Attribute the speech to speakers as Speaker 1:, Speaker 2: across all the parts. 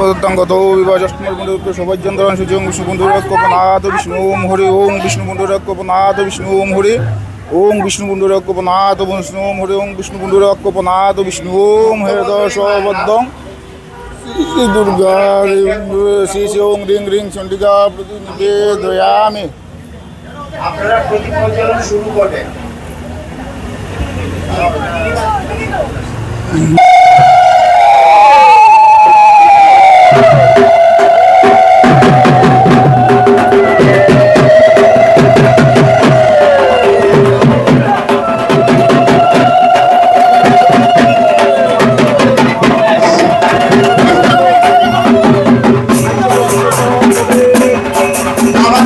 Speaker 1: প্রদত্তাঙ্গত বিভাজষ্টমুণ্ডুরূপে সৌভাজ্যন্তরণ সূচং বিষ্ণু ওম হরি ওম বিষ্ণু পুণ্ডুরকপনাথ বিষ্ণু ওম হরি ওম বিষ্ণু পুণ্ডুরকপনাথ বিষ্ণু ওম হরি ওম বিষ্ণু পুণ্ডুরকপনাথ বিষ্ণু ওম হেদশবদ্ধং শ্রী দুর্গা শ্রী শ্রী ওং ring ring Chandika প্রতি
Speaker 2: আপনারা প্রদীপ প্রজ্বলন শুরু করবেন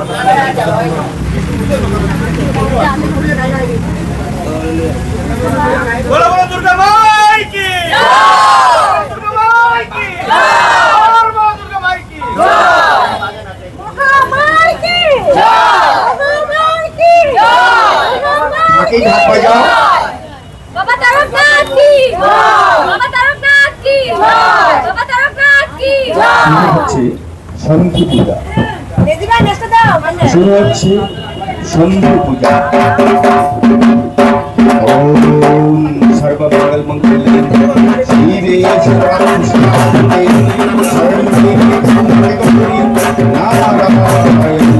Speaker 2: বলো বলো পূজা। শুরু
Speaker 3: হচ্ছে সন্ধি পূজা। ওম সর্বমঙ্গল মঙ্গলে শিবে সর্বাত্মসাতে সর্বমঙ্গলে নারায়ণায়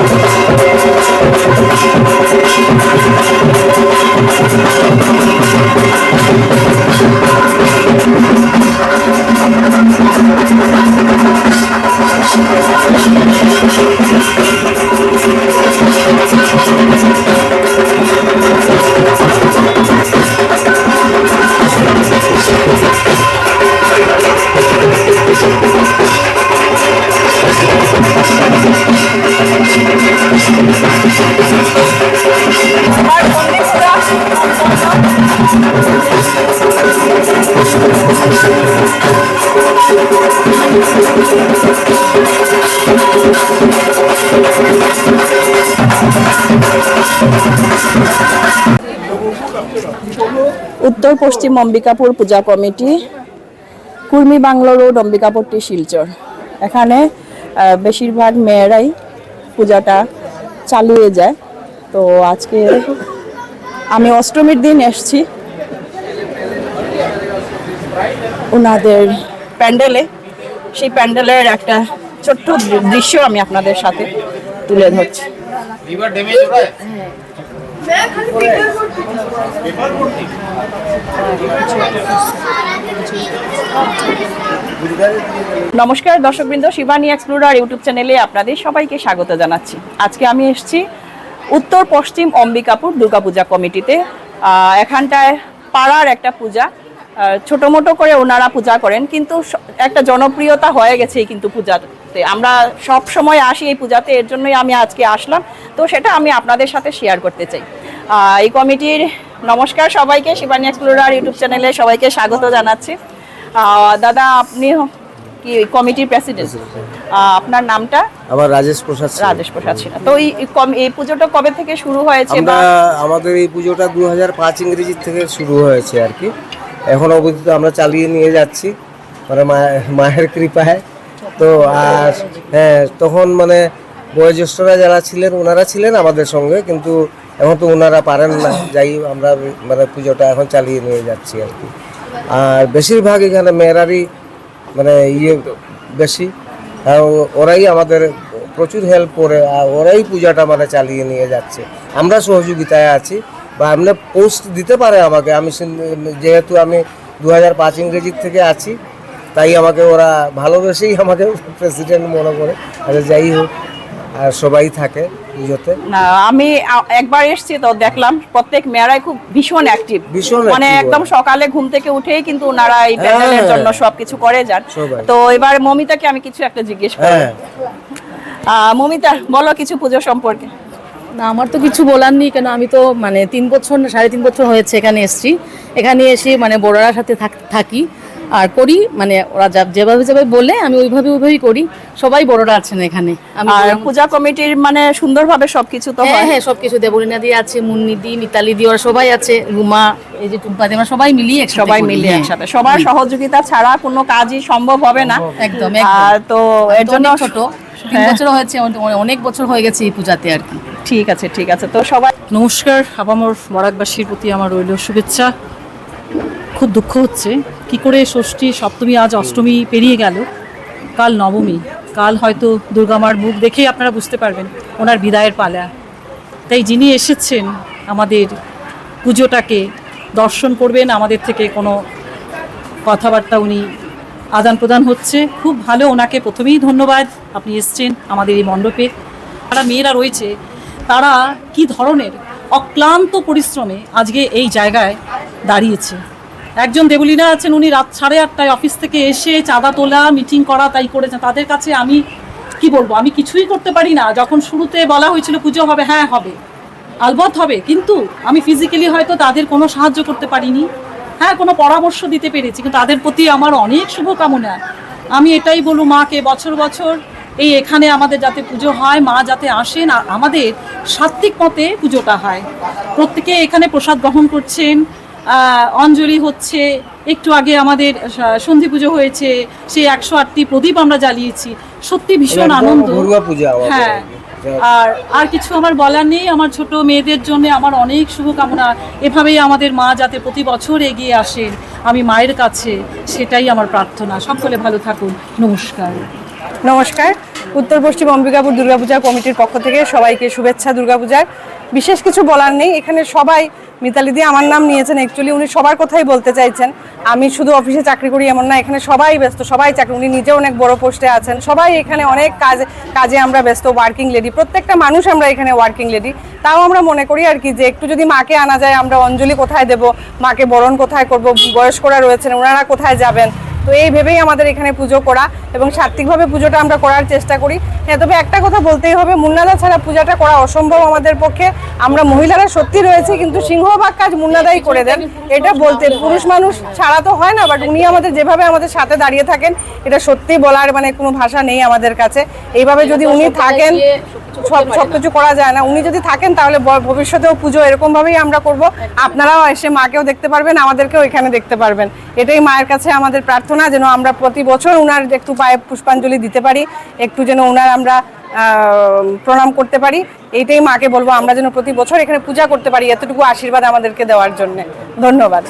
Speaker 4: উত্তর পশ্চিম অম্বিকাপুর পূজা কমিটি, কুর্মি বাংলো রোড অম্বিকাপুরটি শিলচর। এখানে বেশিরভাগ মেয়েরাই পূজাটা চালিয়ে যায়। তো আজকে আমি অষ্টমীর দিন এসছি। ওনাদের প্যান্ডেলে সেই প্যান্ডেলের একটা ছোট্ট দৃশ্য আমি আপনাদের সাথে তুলে ধরছি। নমস্কার দর্শকবৃন্দ শিবানী এক্সপ্লোরার ইউটিউব চ্যানেলে আপনাদের সবাইকে স্বাগত জানাচ্ছি। আজকে আমি এসেছি উত্তর পশ্চিম অম্বিকাপুর দুর্গাপূজা কমিটিতে। এখানটায় পাড়ার একটা পূজা। ছোট মোটো করে ওনারা পূজা করেন কিন্তু একটা জনপ্রিয়তা হয়ে গেছে কিন্তু পূজাতে। আমরা সব সময় আসি এই পূজাতে এর জন্যই আমি আজকে আসলাম। তো সেটা আমি আপনাদের সাথে শেয়ার করতে চাই। এই কমিটির নমস্কার সবাইকে শিবানী এক্সপ্লোরার ইউটিউব চ্যানেলে সবাইকে স্বাগত জানাচ্ছি। দাদা আপনি কি কমিটির প্রেসিডেন্ট আপনার নামটা?
Speaker 5: আমার রাজেশ প্রসাদ।
Speaker 4: রাজেশ প্রসাদ সিনহা। তো এই এই কম- এই পুজোটা কবে থেকে শুরু হয়েছে
Speaker 5: আমরা আমাদের এই পুজোটা দু হাজার পাঁচ ইংরেজির থেকে শুরু হয়েছে আর কি। এখন অবধি আমরা চালিয়ে নিয়ে যাচ্ছি মানে মায়ের কৃপায়। তো আর হ্যাঁ তখন মানে বয়োজ্যেষ্ঠরা যারা ছিলেন, ওনারা ছিলেন আমাদের সঙ্গে, কিন্তু এখন তো ওনারা পারেন না। যাই আমরা মানে পুজোটা এখন চালিয়ে নিয়ে যাচ্ছি আর কি। আর বেশিরভাগ এখানে মেয়েরারই মানে ইয়ে বেশি। ওরাই আমাদের প্রচুর হেল্প করে, আর ওরাই পূজাটা মানে চালিয়ে নিয়ে যাচ্ছে। আমরা সহযোগিতায় আছি। বা এমনি পোস্ট দিতে পারে আমাকে। আমি যেহেতু আমি দু হাজার পাঁচ ইংরেজির থেকে আছি তাই আমাকে ওরা ভালোবেসেই আমাকে প্রেসিডেন্ট মনে করে। আর যাই হোক আর সবাই থাকে পুজোতে
Speaker 4: না আমি একবার এসেছি তো দেখলাম প্রত্যেক মেয়েরাই খুব ভীষণ অ্যাক্টিভ
Speaker 5: ভীষণ
Speaker 4: মানে একদম সকালে ঘুম থেকে উঠেই কিন্তু ওনারা এই প্যান্ডেলের
Speaker 5: হ্যাঁ।
Speaker 4: জন্য সবকিছু করে যান। তো এবার মমিতাকে আমি কিছু একটা জিজ্ঞেস করব
Speaker 5: হ্যাঁ।
Speaker 4: মমিতা বলো কিছু পুজো সম্পর্কে।
Speaker 6: না আমার তো কিছু বলার নেই কেন আমি তো মানে তিন বছর না সাড়ে তিন বছর হয়েছে এখানে এসেছি। এখানে এসে মানে বড়রার সাথে থাক- আর করি মানে ওরা যেভাবে যেভাবে বলে আমি ওইভাবে ওইভাবেই করি। সবাই বড়রা আছেন এখানে।
Speaker 4: আর পূজা কমিটির মানে সুন্দরভাবে সবকিছু তো
Speaker 6: হ্যাঁ
Speaker 4: হয়।
Speaker 6: সবকিছু। দেবরিনা দিয়ে আছে মুন্নি দি মিতালি দি ওরা সবাই আছে রুমা এই যে টুম্পা দি সবাই মিলিয়ে একসাথে
Speaker 4: সবাই
Speaker 6: করি,
Speaker 4: মিলে
Speaker 6: হ্যাঁ।
Speaker 4: একসাথে। সবার সহযোগিতা ছাড়া কোনো কাজই সম্ভব হবে না।
Speaker 6: একদম
Speaker 4: তো এর জন্য
Speaker 6: ছোট তিন
Speaker 4: হ্যাঁ।
Speaker 6: বছর হয়েছে অনেক বছর হয়ে গেছে এই পূজাতে আর কি।
Speaker 4: ঠিক আছে ঠিক আছে। তো সবাই
Speaker 7: নমস্কার আপামর বরাকবাসীর প্রতি আমার রইল শুভেচ্ছা। খুব দুঃখ হচ্ছে। কি করে ষষ্ঠী সপ্তমী আজ অষ্টমী পেরিয়ে গেল? কাল নবমী। কাল হয়তো দুর্গামার মুখ দেখেই আপনারা বুঝতে পারবেন, ওনার বিদায়ের পালা। তাই যিনি এসেছেন আমাদের পুজোটাকে দর্শন করবেন, আমাদের থেকে কোনো কথাবার্তা উনি আদান প্রদান হচ্ছে। খুব ভালো, ওনাকে প্রথমেই ধন্যবাদ। আপনি এসছেন আমাদের এই মণ্ডপে। যারা মেয়েরা রয়েছে তারা কি ধরনের অক্লান্ত পরিশ্রমে আজকে এই জায়গায় দাঁড়িয়েছে? একজন দেবলীনা আছেন, উনি রাত সাড়ে আটটায় অফিস থেকে এসে চাঁদা তোলা মিটিং করা, তাই করেছেন। তাদের কাছে আমি কি বলব? আমি কিছুই করতে পারি না। যখন শুরুতে বলা হয়েছিল পুজো হবে হ্যাঁ হবে। আলবত হবে, কিন্তু আমি ফিজিক্যালি হয়তো তাদের কোনো সাহায্য করতে পারিনি। হ্যাঁ কোনো পরামর্শ দিতে পেরেছি, কিন্তু তাদের প্রতি আমার অনেক শুভকামনা। আমি এটাই বলব মাকে, বছর বছর এই এখানে আমাদের যাতে পুজো হয় মা যাতে আসেন আর আমাদের সাত্বিক মতে পুজোটা হয়। প্রত্যেকে এখানে প্রসাদ গ্রহণ করছেন অঞ্জলি হচ্ছে একটু আগে আমাদের সন্ধি পুজো হয়েছে সেই একশো আটটি প্রদীপ আমরা জ্বালিয়েছি। সত্যি ভীষণ আনন্দ। হ্যাঁ।
Speaker 5: আর
Speaker 7: আর আর কিছু আমার বলার নেই আমার ছোট মেয়েদের জন্য আমার অনেক শুভকামনা। এভাবেই আমাদের মা যাতে প্রতি বছর এগিয়ে আসেন আমি মায়ের কাছে সেটাই আমার প্রার্থনা। সকলে ভালো থাকুন। নমস্কার।
Speaker 8: নমস্কার। উত্তর পশ্চিম অম্বিকাপুর দুর্গাপূজা কমিটির পক্ষ থেকে সবাইকে শুভেচ্ছা দুর্গাপূজার। বিশেষ কিছু বলার নেই, এখানে সবাই মিতালি দিয়ে আমার নাম নিয়েছেন। অ্যাকচুয়ালি উনি সবার কথাই বলতে চাইছেন। আমি শুধু অফিসে চাকরি করি এমন না, এখানে সবাই ব্যস্ত, সবাই চাকরি, উনি নিজেও অনেক বড় পোস্টে আছেন। সবাই এখানে অনেক কাজ, কাজে আমরা ব্যস্ত ওয়ার্কিং লেডি প্রত্যেকটা মানুষ আমরা এখানে ওয়ার্কিং লেডি তাও আমরা মনে করি আর কি যে একটু যদি মাকে আনা যায়, আমরা অঞ্জলি কোথায় দেব? মাকে বরণ কোথায় করব? বয়স্করা রয়েছেন, ওনারা কোথায় যাবেন? তো এই ভেবেই আমাদের এখানে পুজো করা এবং সাত্বিকভাবে পুজোটা আমরা করার চেষ্টা করি। হ্যাঁ তবে একটা কথা বলতেই হবে মুন্নাদা ছাড়া পূজাটা করা অসম্ভব আমাদের পক্ষে। আমরা মহিলারা সত্যি রয়েছে কিন্তু সিংহভাগ কাজ মুন্নাদাই করে দেন। এটা বলতে পুরুষ মানুষ ছাড়া তো হয় না বাট উনি আমাদের যেভাবে আমাদের সাথে দাঁড়িয়ে থাকেন এটা সত্যি বলার মানে কোনো ভাষা নেই আমাদের কাছে। এইভাবে যদি উনি থাকেন সব সব কিছু করা যায় না। উনি যদি থাকেন তাহলে ভবিষ্যতেও পুজো এরকমভাবেই আমরা করব। আপনারাও এসে মাকেও দেখতে পারবেন আমাদেরকেও এখানে দেখতে পারবেন। এটাই মায়ের কাছে আমাদের প্রার্থনা। যেন আমরা প্রতি বছর উনার একটু পায়ে পুষ্পাঞ্জলি দিতে পারি, একটু যেন ওনার আমরা প্রণাম করতে পারি। এইটাই মাকে বলব, আমরা যেন প্রতি বছর এখানে পূজা করতে পারি, এতটুকু আশীর্বাদ আমাদেরকে দেওয়ার জন্য। ধন্যবাদ।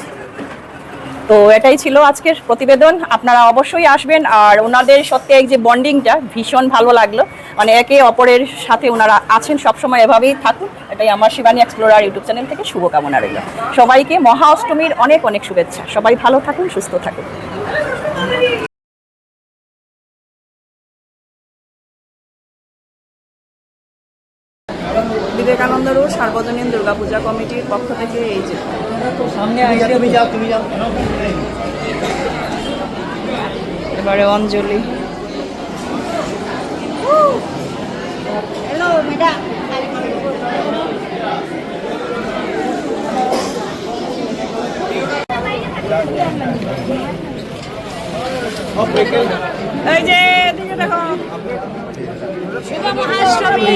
Speaker 4: তো এটাই ছিল আজকের প্রতিবেদন, আপনারা অবশ্যই আসবেন। আর ওনাদের সত্যি এই যে বন্ডিংটা ভীষণ ভালো লাগল। মানে একে অপরের সাথে ওনারা আছেন, সবসময় এভাবেই থাকুন। এটাই আমার শিবানী এক্সপ্লোরার ইউটিউব চ্যানেল থেকে শুভকামনা রইল। সবাইকে মহা অষ্টমীর অনেক অনেক শুভেচ্ছা। সবাই ভালো থাকুন, সুস্থ থাকুন। বিবেকানন্দ রোড সার্বজনীন দুর্গাপূজা কমিটির পক্ষ থেকে এই যে এবারে অঞ্জলি।
Speaker 9: হ্যালো ম্যাডাম
Speaker 4: এই যে এদিকে দেখো।
Speaker 9: শুভ মহাষ্টমী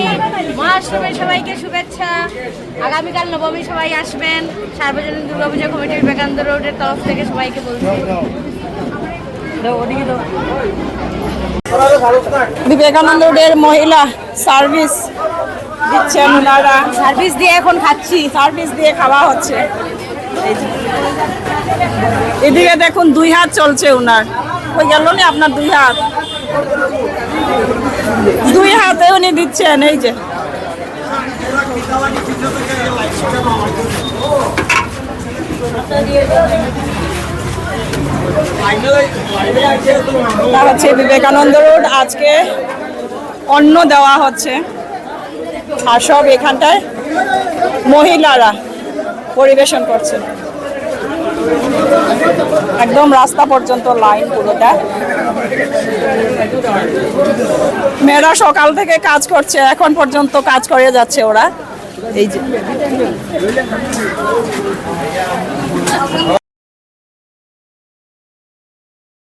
Speaker 9: মহাষ্টমীর সবাইকে শুভেচ্ছা। আগামীকাল নবমী সবাই আসবেন। সার্বজনীন দুর্গাপূজা কমিটির বেকান্ত রোডের তরফ থেকে সবাইকে বলছি।
Speaker 4: বিবেকানন্দ রোডের মহিলা সার্ভিস দিচ্ছেন ওনারা।
Speaker 9: সার্ভিস দিয়ে এখন খাচ্ছি।
Speaker 4: সার্ভিস দিয়ে খাওয়া হচ্ছে। এদিকে দেখুন দুই হাত চলছে ওনার। ওই গেল আপনার দুই হাত। দুই হাতে উনি দিচ্ছেন, এই যে। হচ্ছে বিবেকানন্দ রোড। আজকে অন্ন দেওয়া হচ্ছে। আর সব এখানটায় মহিলারা পরিবেশন করছে একদম রাস্তা পর্যন্ত লাইন পুরোটা। মেয়েরা সকাল থেকে কাজ করছে, এখন পর্যন্ত কাজ করে যাচ্ছে ওরা। এই যে।